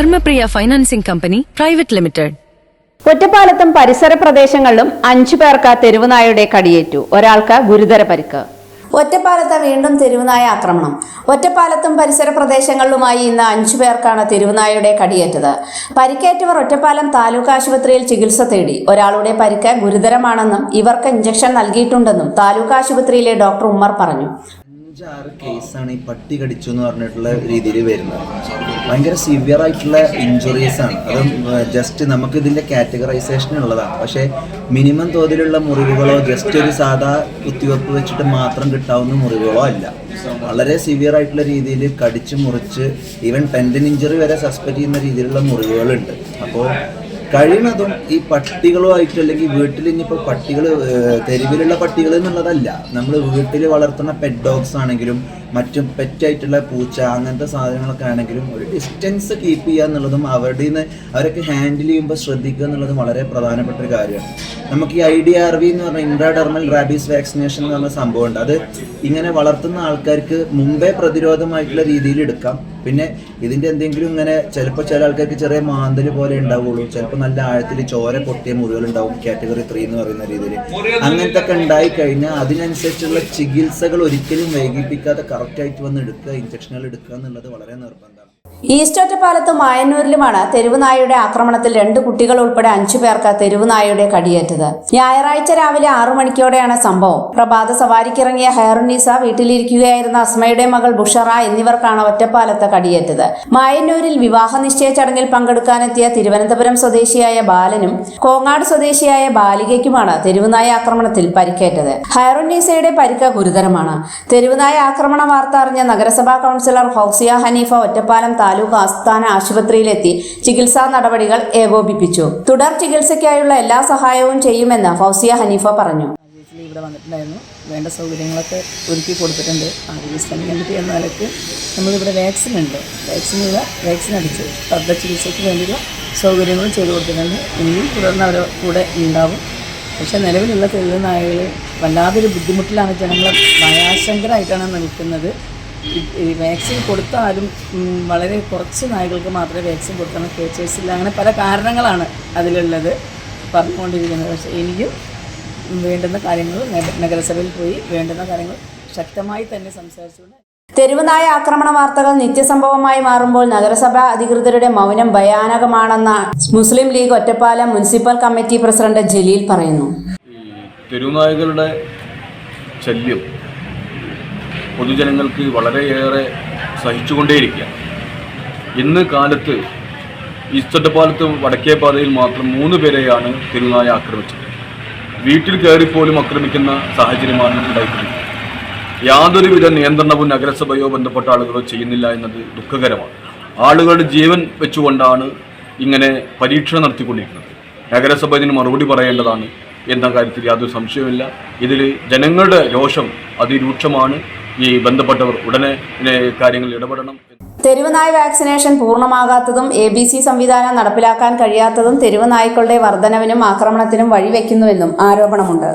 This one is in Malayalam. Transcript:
Dharmapriya financing company private limited. ഒറ്റപ്പാലത്തും പരിസര പ്രദേശങ്ങളിലും അഞ്ചു പേർക്ക് തെരുവുനായയുടെ കടിയേറ്റു. ഒരാൾക്ക് ഗുരുതര പരിക്ക്. ഒറ്റപ്പാലത്ത് വീണ്ടും തെരുവുനായ ആക്രമണം. ഒറ്റപ്പാലത്തും പരിസര പ്രദേശങ്ങളിലുമായി ഇന്ന് അഞ്ചു പേർക്കാണ് തെരുവുനായയുടെ കടിയേറ്റത്. പരിക്കേറ്റവർ ഒറ്റപ്പാലം താലൂക്ക് ആശുപത്രിയിൽ ചികിത്സ തേടി. ഒരാളുടെ പരിക്ക് ഗുരുതരമാണെന്നും ഇവർക്ക് ഇഞ്ചക്ഷൻ നൽകിയിട്ടുണ്ടെന്നും താലൂക്ക് ആശുപത്രിയിലെ ഡോക്ടർ ഉമ്മർ പറഞ്ഞു. അഞ്ചാറ് കേസാണ് ഈ പട്ടി കടിച്ചു എന്ന് പറഞ്ഞിട്ടുള്ള രീതിയിൽ വരുന്നത്. ഭയങ്കര സിവിയർ ആയിട്ടുള്ള ഇഞ്ചുറീസ് ആണ്. അത് ജസ്റ്റ് നമുക്ക് ഇതിന്റെ കാറ്റഗറൈസേഷൻ ഉള്ളതാണ്. പക്ഷേ മിനിമം തോതിലുള്ള മുറിവുകളോ ജസ്റ്റ് ഒരു സാധാ കുത്തിവെപ്പ് വെച്ചിട്ട് മാത്രം കിട്ടാവുന്ന മുറിവുകളോ അല്ല. വളരെ സിവിയർ ആയിട്ടുള്ള രീതിയിൽ കടിച്ച് മുറിച്ച് ഈവൻ ടെൻഡൻ ഇഞ്ചുറി വരെ സസ്പെക്ട് ചെയ്യുന്ന രീതിയിലുള്ള മുറിവുകളുണ്ട്. അപ്പോൾ കഴിയുന്നതും ഈ പട്ടികളുമായിട്ട് അല്ലെങ്കിൽ വീട്ടിൽ ഇനിയിപ്പോൾ പട്ടികൾ തെരുവിലുള്ള പട്ടികൾ എന്നുള്ളതല്ല. നമ്മൾ വീട്ടിൽ വളർത്തുന്ന പെറ്റ് ഡോഗ്സ് ആണെങ്കിലും മറ്റും പെറ്റായിട്ടുള്ള പൂച്ച അങ്ങനത്തെ സാധനങ്ങളൊക്കെ ആണെങ്കിലും ഒരു ഡിസ്റ്റൻസ് കീപ്പ് ചെയ്യുക എന്നുള്ളതും അവരുടെ നിന്ന് അവരൊക്കെ ഹാൻഡിൽ ചെയ്യുമ്പോൾ ശ്രദ്ധിക്കുക എന്നുള്ളതും വളരെ പ്രധാനപ്പെട്ട ഒരു കാര്യമാണ്. നമുക്ക് ഈ ഐ ഡി ആർ വി എന്ന് പറഞ്ഞ ഇൻട്രാഡർമൽ റാബീസ് വാക്സിനേഷൻ എന്ന് പറഞ്ഞ സംഭവമുണ്ട്. അത് ഇങ്ങനെ വളർത്തുന്ന ആൾക്കാർക്ക് മുമ്പേ പ്രതിരോധമായിട്ടുള്ള രീതിയിൽ എടുക്കാം. പിന്നെ ഇതിന്റെ എന്തെങ്കിലും ഇങ്ങനെ ചിലപ്പോൾ ചില ആൾക്കാർക്ക് ചെറിയ മാന്തൽ പോലെ ഉണ്ടാവുള്ളൂ. ചിലപ്പോൾ നല്ല ആഴത്തിൽ ചോര പൊട്ടിയ മുറികൾ ഉണ്ടാവും കാറ്റഗറി ത്രീ എന്ന് പറയുന്ന രീതിയിൽ അങ്ങനത്തെ ഒക്കെ ഉണ്ടായി കഴിഞ്ഞാൽ അതിനനുസരിച്ചുള്ള ചികിത്സകൾ ഒരിക്കലും വൈകിപ്പിക്കാതെ കറക്റ്റായിട്ട് വന്ന് എടുക്കുക ഇഞ്ചക്ഷനുകൾ എടുക്കുക എന്നുള്ളത് വളരെ നിർബന്ധമാണ്. ഈസ്റ്റ് ഒറ്റപ്പാലത്തും മായന്നൂരിലുമാണ് തെരുവുനായയുടെ ആക്രമണത്തിൽ രണ്ട് കുട്ടികൾ ഉൾപ്പെടെ അഞ്ചു പേർക്ക് തെരുവുനായയുടെ കടിയേറ്റത്. ഞായറാഴ്ച രാവിലെ ആറു മണിക്കോടെയാണ് സംഭവം. പ്രഭാത സവാരിക്കിറങ്ങിയ ഹെയറുനീസ വീട്ടിലിരിക്കുകയായിരുന്ന അസ്മയുടെ മകൾ ബുഷറ എന്നിവർക്കാണ് ഒറ്റപ്പാലത്ത് കടിയേറ്റത്. മായന്നൂരിൽ വിവാഹ നിശ്ചയ ചടങ്ങിൽ പങ്കെടുക്കാനെത്തിയ തിരുവനന്തപുരം സ്വദേശിയായ ബാലനും കോങ്ങാട് സ്വദേശിയായ ബാലികയ്ക്കുമാണ് തെരുവുനായ ആക്രമണത്തിൽ പരിക്കേറ്റത്. ഹൈറുന്നീസയുടെ പരിക്ക് ഗുരുതരമാണ്. തെരുവുനായ ആക്രമണ വാർത്ത അറിഞ്ഞ നഗരസഭാ കൗൺസിലർ ഹൗസിയ ഹനീഫ ഒറ്റപ്പാലം താലൂക്ക് ആസ്ഥാന ആശുപത്രിയിലെത്തി ചികിത്സാ നടപടികൾ ഏകോപിപ്പിച്ചു. തുടർ ചികിത്സയ്ക്കായുള്ള എല്ലാ സഹായവും ചെയ്യുമെന്ന് ഫൗസിയ ഹനീഫ പറഞ്ഞു. ഇവിടെ വന്നിട്ടുണ്ടായിരുന്നു. വേണ്ട സൗകര്യങ്ങളൊക്കെ ഒരുക്കി കൊടുത്തിട്ടുണ്ട്. ആരോഗ്യ കമ്മിറ്റി എന്ന നിലയ്ക്ക് നമ്മളിവിടെ വാക്സിൻ ഉണ്ട്. വാക്സിനുള്ള വാക്സിൻ അടിച്ച്. ശബ്ദ ചികിത്സയ്ക്ക് വേണ്ടിയുള്ള സൗകര്യങ്ങളും ചെയ്തു കൊടുത്തിട്ടുണ്ട്. ഇനിയും തുടർന്ന് അവരുടെ കൂടെ ഉണ്ടാവും. പക്ഷെ നിലവിലുള്ള തെരുവ് നായകൾ വല്ലാതൊരു ബുദ്ധിമുട്ടിലാണ് ജനങ്ങൾ ഭയാശങ്കരായിട്ടാണ് നിൽക്കുന്നത്. വാക്സിൻ കൊടുത്താലും വളരെ കുറച്ച് നായകൾക്ക് മാത്രമേ വാക്സിൻ കൊടുക്കാൻ കേച്ചേഴ്സില്ല അങ്ങനെ പല കാരണങ്ങളാണ് അതിലുള്ളത് പറഞ്ഞുകൊണ്ടിരിക്കുന്നത്. പക്ഷേ എനിക്കും വേണ്ടുന്ന കാര്യങ്ങൾ നഗരസഭയിൽ പോയി വേണ്ടുന്ന കാര്യങ്ങൾ ശക്തമായി തന്നെ സംസാരിച്ചുകൊണ്ട് തെരുവുനായ ആക്രമണ വാർത്തകൾ നിത്യസംഭവമായി മാറുമ്പോൾ നഗരസഭാ അധികൃതരുടെ മൗനം ഭയാനകമാണെന്ന് Muslim League Ottapalam municipal committee president Jaleel പറയുന്നു. തെരുവുനായകളുടെ ശല്യം പൊതുജനങ്ങൾക്ക് വളരെയേറെ സഹിച്ചുകൊണ്ടേയിരിക്കുക. ഇന്ന് കാലത്ത് ഈസ്റ്റപ്പാലത്ത് വടക്കേ പാതയിൽ മാത്രം മൂന്ന് പേരെയാണ് തിരുനായ ആക്രമിച്ചത്. വീട്ടിൽ കയറിപ്പോലും ആക്രമിക്കുന്ന സാഹചര്യമാണ് ഉണ്ടായിട്ടുള്ളത് യാതൊരുവിധ നിയന്ത്രണവും നഗരസഭയോ ബന്ധപ്പെട്ട ആളുകളോ ചെയ്യുന്നില്ല എന്നത് ദുഃഖകരമാണ്. ആളുകളുടെ ജീവൻ വെച്ചുകൊണ്ടാണ് ഇങ്ങനെ പരീക്ഷണം നടത്തിക്കൊണ്ടിരിക്കുന്നത്. നഗരസഭ ഇതിന് മറുപടി പറയേണ്ടതാണ് എന്ന കാര്യത്തിൽ യാതൊരു സംശയവുമില്ല. ഇതിൽ ജനങ്ങളുടെ രോഷം അതിരൂക്ഷമാണ്. ഈ ബന്ധപ്പെട്ടവർ ഉടനെ കാര്യങ്ങളിൽ ഇടപെടണം. തെരുവുനായ വാക്സിനേഷൻ പൂർണമാകാത്തതും എ ബി സി സംവിധാനം നടപ്പിലാക്കാൻ കഴിയാത്തതും തെരുവുനായ്ക്കളുടെ വർധനവിനും ആക്രമണത്തിനും വഴിവെക്കുന്നുവെന്നും ആരോപണമുണ്ട്.